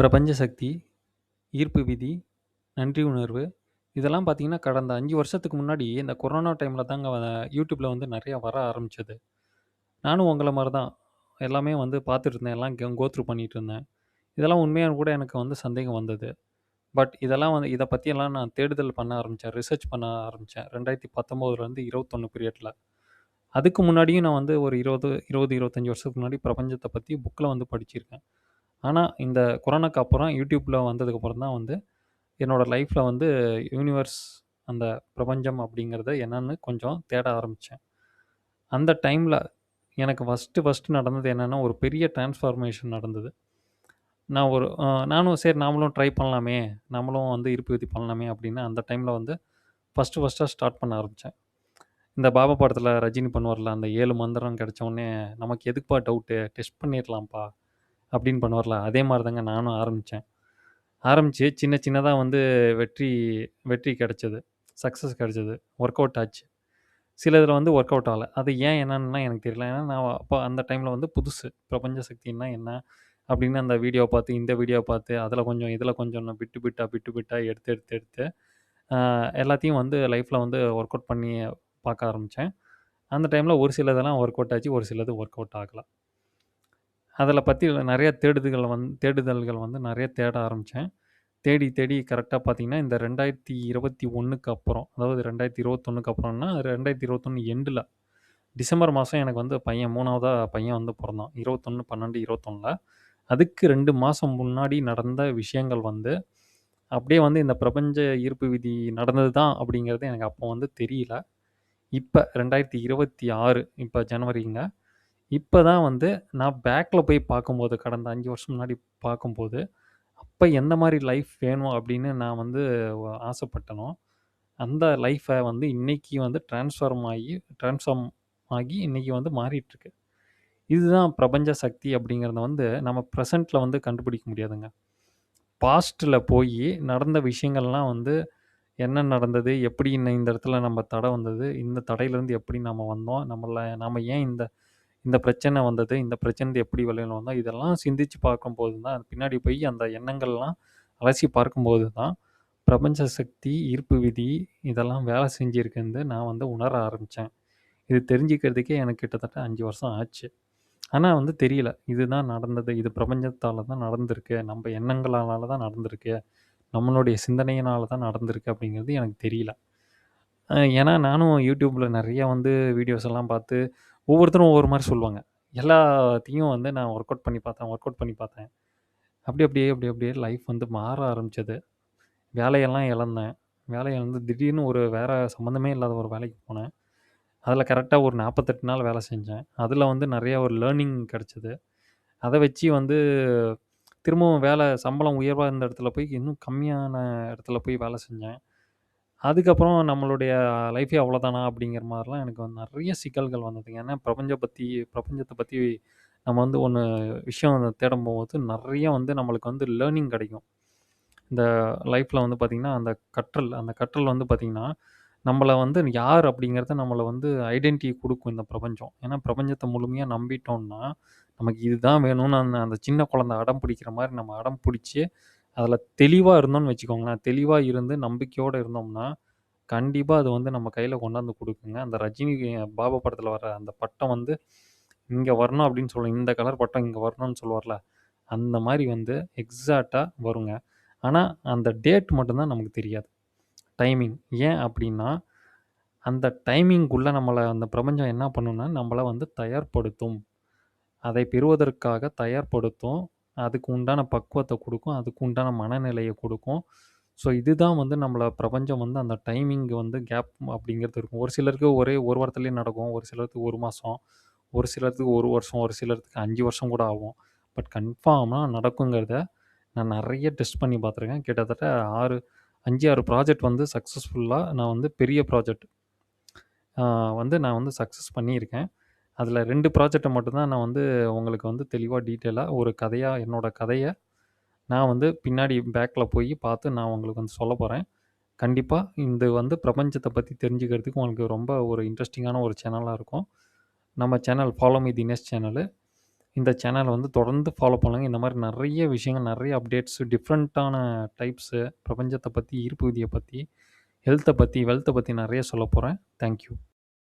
பிரபஞ்ச சக்தி, ஈர்ப்பு விதி, நன்றி உணர்வு இதெல்லாம் பார்த்தீங்கன்னா, கடந்த 5 வருஷத்துக்கு முன்னாடி இந்த கொரோனா டைம்ல தாங்க வ YouTubeல வந்து நெறையா வர ஆரம்பிச்சது. நானும் உங்கள மாரி தான். எல்லாமே வந்து பார்த்துட்டு இருந்தேன். எல்லாம் கோ கோ த்ரூ இருந்தேன். இதெல்லாம் உண்மையான்னு கூட எனக்கு வந்து சந்தேகம் வந்தது. பட் இதெல்லாம் வந்து இத பத்தியெல்லாம் நான் தேடுதல் பண்ண ஆரம்பிச்சேன். ரிசர்ச் பண்ண ஆரம்பிச்சேன். 2019லருந்து 21 பீரியட்ல. அதுக்கு முன்னாடியும் நான் வந்து ஒரு 20, 20, 25 வருஷத்துக்கு முன்னாடி பிரபஞ்சத்த பத்தி புக்ல வந்து படிச்சிருக்கேன். ஆனா, இந்த கொரோனாக்கு அப்புறம் யூடியூப்பில் வந்ததுக்கப்புறம் தான் வந்து, என்னோட லைஃப்ல வந்து யூனிவர்ஸ் அந்த பிரபஞ்சம் அப்படிங்கிறது என்னன்னு கொஞ்சம் தேட ஆரம்பிச்சேன். அந்த டைம்ல எனக்கு ஃபர்ஸ்ட்டு ஃபர்ஸ்ட்டு நடந்தது என்னன்னா, ஒரு பெரிய டிரான்ஸ்ஃபார்மேஷன் நடந்தது. நான் ஒரு அ நானும் சரி நாமளும் ட்ரை பண்ணலாமே! நம்மளும் வந்து ஈர்ப்பு விதி பண்ணலாமே அப்படின்னு அந்த டைம்ல வந்து ஃபர்ஸ்ட்டு ஃபர்ஸ்ட்டா ஸ்டார்ட் பண்ண ஆரம்பிச்சேன். இந்த பாபா படத்துல ரஜினி பண்ணுவார்ல, அந்த 7 மந்திரம் கிடைச்ச உடனே, "நமக்கு எதுக்குப்பா டவுட்டு? டெஸ்ட் பண்ணிடலாம்ப்பா அப்படின்னு பண்ணுவார்ல, அதே மாதிரி தாங்க நானும் ஆரம்பித்தேன் ஆரம்பிச்சு சின்ன சின்னதாக வந்து வெற்றி வெற்றி கிடச்சிது சக்ஸஸ் கிடச்சிது ஒர்க் அவுட் ஆச்சு. சில இதில் வந்து ஒர்க் அவுட் ஆகலை அது ஏன் என்னன்னா எனக்கு தெரியல. ஏன்னா நான் அப்போ அந்த டைமில் வந்து புதுசு. பிரபஞ்ச சக்தின்னா என்ன? அப்படின்னு அந்த வீடியோ பார்த்து, இந்த வீடியோ பார்த்து, அதில் கொஞ்சம், இதில் கொஞ்சம் நான் பிட்டு பிட்டாக பிட்டு பிட்டாக எடுத்து எடுத்து எடுத்து எல்லாத்தையும் வந்து லைஃப்பில் வந்து ஒர்க் அவுட் பண்ணி பார்க்க ஆரம்பித்தேன் அந்த டைமில் ஒரு சிலதெல்லாம் ஒர்க் அவுட் ஆச்சு. ஒரு சிலது ஒர்க் அவுட் ஆகலாம் அதில் பற்றி நிறையா தேடுதுகள் வந் தேடுதல்கள் வந்து நிறைய தேட ஆரம்பித்தேன் தேடி தேடி கரெக்டாக பார்த்தீங்கன்னா, இந்த 2021க்கு அப்புறம், அதாவது 2021க்கு அப்புறம்னா 2021 எண்டுல டிசம்பர் மாதம் எனக்கு வந்து பையன் மூணாவதாக பையன் வந்து பிறந்தான் இருபத்தொன்று பன்னெண்டு இருபத்தொன்னில் அதுக்கு ரெண்டு மாதம் முன்னாடி நடந்த விஷயங்கள் வந்து, அப்படியே வந்து இந்த பிரபஞ்ச ஈர்ப்பு விதி நடந்தது தான் அப்படிங்கிறது எனக்கு அப்போ வந்து தெரியல. இப்போ ரெண்டாயிரத்தி இருபத்தி ஆறு இப்போ ஜனவரிங்க. இப்போ தான் வந்து நான் பேக்கில் போய் பார்க்கும்போது, கடந்த அஞ்சு வருஷம் முன்னாடி பார்க்கும்போது, அப்போ எந்த மாதிரி லைஃப் வேணும் அப்படின்னு நான் வந்து ஆசைப்பட்டனோ, அந்த லைஃப்பை வந்து இன்றைக்கி வந்து ட்ரான்ஸ்ஃபார்ம் ஆகி ட்ரான்ஸ்ஃபார்ம் ஆகி இன்றைக்கி வந்து மாறிட்டுருக்கு. இதுதான் பிரபஞ்ச சக்தி அப்படிங்கிறத வந்து நம்ம ப்ரெசண்ட்டில் வந்து கண்டுபிடிக்க முடியாதுங்க. பாஸ்ட்டில் போய் நடந்த விஷயங்கள்லாம் வந்து என்ன நடந்தது? எப்படி இன்ன இந்த இடத்துல நம்ம தடை வந்தது? இந்த தடையிலேருந்து எப்படி நம்ம வந்தோம்? நம்மளை நம்ம ஏன் இந்த இந்த பிரச்சனை வந்தது? இந்த பிரச்சனை எப்படி வெளில வந்தோம்? இதெல்லாம் சிந்திச்சு பார்க்கும்போது தான், பின்னாடி போய் அந்த எண்ணங்கள்லாம் அலசி பார்க்கும்போது தான், பிரபஞ்ச சக்தி, ஈர்ப்பு விதி இதெல்லாம் வேலை செஞ்சுருக்குன்னு நான் வந்து உணர ஆரம்பித்தேன் இது தெரிஞ்சுக்கிறதுக்கே எனக்கு கிட்டத்தட்ட அஞ்சு வருஷம் ஆச்சு. ஆனால் வந்து தெரியல. இதுதான் நடந்தது. இது பிரபஞ்சத்தால் தான் நடந்திருக்கு. நம்ம எண்ணங்களால தான் நடந்திருக்கு. நம்மளுடைய சிந்தனையினால தான் நடந்திருக்கு அப்படிங்கிறது எனக்கு தெரியல. ஏன்னா நானும் யூடியூப்பில் நிறையா வந்து வீடியோஸ் எல்லாம் பார்த்து, ஒவ்வொருத்தரும் ஒவ்வொரு மாதிரி சொல்லுவாங்க. எல்லாத்தையும் வந்து நான் ஒர்க் அவுட் பண்ணி பார்த்தேன், ஒர்க் அவுட் பண்ணி பார்த்தேன். அப்படி அப்படியே அப்படி அப்படியே லைஃப் வந்து மாற ஆரம்பித்தது வேலையெல்லாம் இழந்தேன். வேலையை வந்து திடீர்னு ஒரு வேறு சம்மந்தமே இல்லாத ஒரு வேலைக்கு போனேன். அதில் கரெக்டாக ஒரு 48 நாள் வேலை செஞ்சேன். அதில் வந்து நிறையா ஒரு லேர்னிங் கிடச்சிது அதை வச்சு வந்து திரும்பவும் வேலை சம்பளம் உயர்வாக இருந்த இடத்துல போய் இன்னும் கம்மியான இடத்துல போய் வேலை செஞ்சேன். அதுக்கப்புறம் நம்மளுடைய லைஃபே அவ்வளோதானா? அப்படிங்கிற மாதிரிலாம் எனக்கு வந்து சிக்கல்கள் வந்ததுங்க. ஏன்னா பிரபஞ்ச பத்தி பிரபஞ்சத்த பத்தி நம்ம வந்து ஒண்ணு விஷயம் தேடும் போது நிறைய வந்து நம்மளுக்கு வந்து லேர்னிங் கிடைக்கும். இந்த லைஃப்ல வந்து பார்த்தீங்கன்னா, அந்த கற்றல் அந்த கற்றல் வந்து பார்த்தீங்கன்னா, நம்மள வந்து யார் அப்படிங்கிறத நம்மள வந்து ஐடென்டிட்டி குடுக்கும் இந்த பிரபஞ்சம். ஏன்னா பிரபஞ்சத்த முழுமையா நம்பிட்டோம்னா, நமக்கு இதுதான் வேணும்னு அந்த அந்த சின்ன குழந்தை அடம் பிடிக்கிற மாரி நம்ம அடம் பிடிச்சு, அதில் தெளிவாக இருந்தோம்னு வச்சுக்கோங்களேன். தெளிவா இருந்து நம்பிக்கையோட இருந்தோம்னா, கண்டிப்பா அது வந்து நம்ம கையில கொண்டாந்து குடுக்குங்க. அந்த ரஜினி பாபா படத்தில் வர அந்த பட்டம் வந்து இங்க வரணும் அப்படின்னு சொல்லும். இந்த கலர் பட்டம் இங்க வரணும்னு சொல்லுவார்ல, அந்த மாரி வந்து எக்ஸாக்ட்டா வருங்க. ஆனா அந்த டேட் மட்டும் தான் நமக்கு தெரியாது. டைமிங். ஏன் அப்படின்னா, அந்த டைமிங்குள்ள நம்மள அந்த பிரபஞ்சம் என்ன பண்ணும்னா, நம்மள வந்து தயார்படுத்தும். அதை பெறுவதற்காக தயார்படுத்தும். அதுக்கு உண்டான பக்குவத்தை கொடுக்கும் அதுக்கு உண்டான மனநிலையை கொடுக்கும் ஸோ இதுதான் வந்து நம்மளை பிரபஞ்சம் வந்து அந்த டைமிங் வந்து கேப் அப்படிங்கிறது இருக்கும். ஒரு சிலருக்கு ஒரே ஒரு வாரத்துலேயே நடக்கும். ஒரு சிலருக்கு ஒரு மாதம் ஒரு சிலருக்கு ஒரு வருஷம். ஒரு சிலருக்கு அஞ்சு வருஷம் கூட ஆகும். பட் கன்ஃபார்மாக நடக்குங்கிறத நான் நிறைய டெஸ்ட் பண்ணி பார்த்துருக்கேன். கிட்டத்தட்ட 6 5, 6 ப்ராஜெக்ட் வந்து சக்ஸஸ்ஃபுல்லாக நான் வந்து பெரிய ப்ராஜெக்ட் வந்து நான் வந்து சக்சஸ் பண்ணியிருக்கேன். அதில் ரெண்டு ப்ராஜெக்டை மட்டும்தான் நான் வந்து உங்களுக்கு வந்து தெளிவாக டீட்டெயிலாக ஒரு கதையாக என்னோடய கதையை நான் வந்து பின்னாடி பேக்கில் போய் பார்த்து நான் உங்களுக்கு வந்து சொல்ல போகிறேன் கண்டிப்பாக இந்த வந்து பிரபஞ்சத்தை பற்றி தெரிஞ்சுக்கிறதுக்கு உங்களுக்கு ரொம்ப ஒரு இன்ட்ரெஸ்டிங்கான ஒரு சேனலாக இருக்கும். நம்ம channel follow me Dinesh channel. இந்த சேனலை வந்து தொடர்ந்து ஃபாலோ பண்ணுங்கள் இந்த மாதிரி நிறைய விஷயங்கள், நிறைய அப்டேட்ஸு டிஃப்ரெண்ட்டான டைப்ஸு பிரபஞ்சத்தை பற்றி ஈர்ப்பு விதியை பற்றி ஹெல்த்தை பற்றி வெல்த்தை பற்றி நிறைய சொல்லப் போகிறேன் தேங்க் யூ.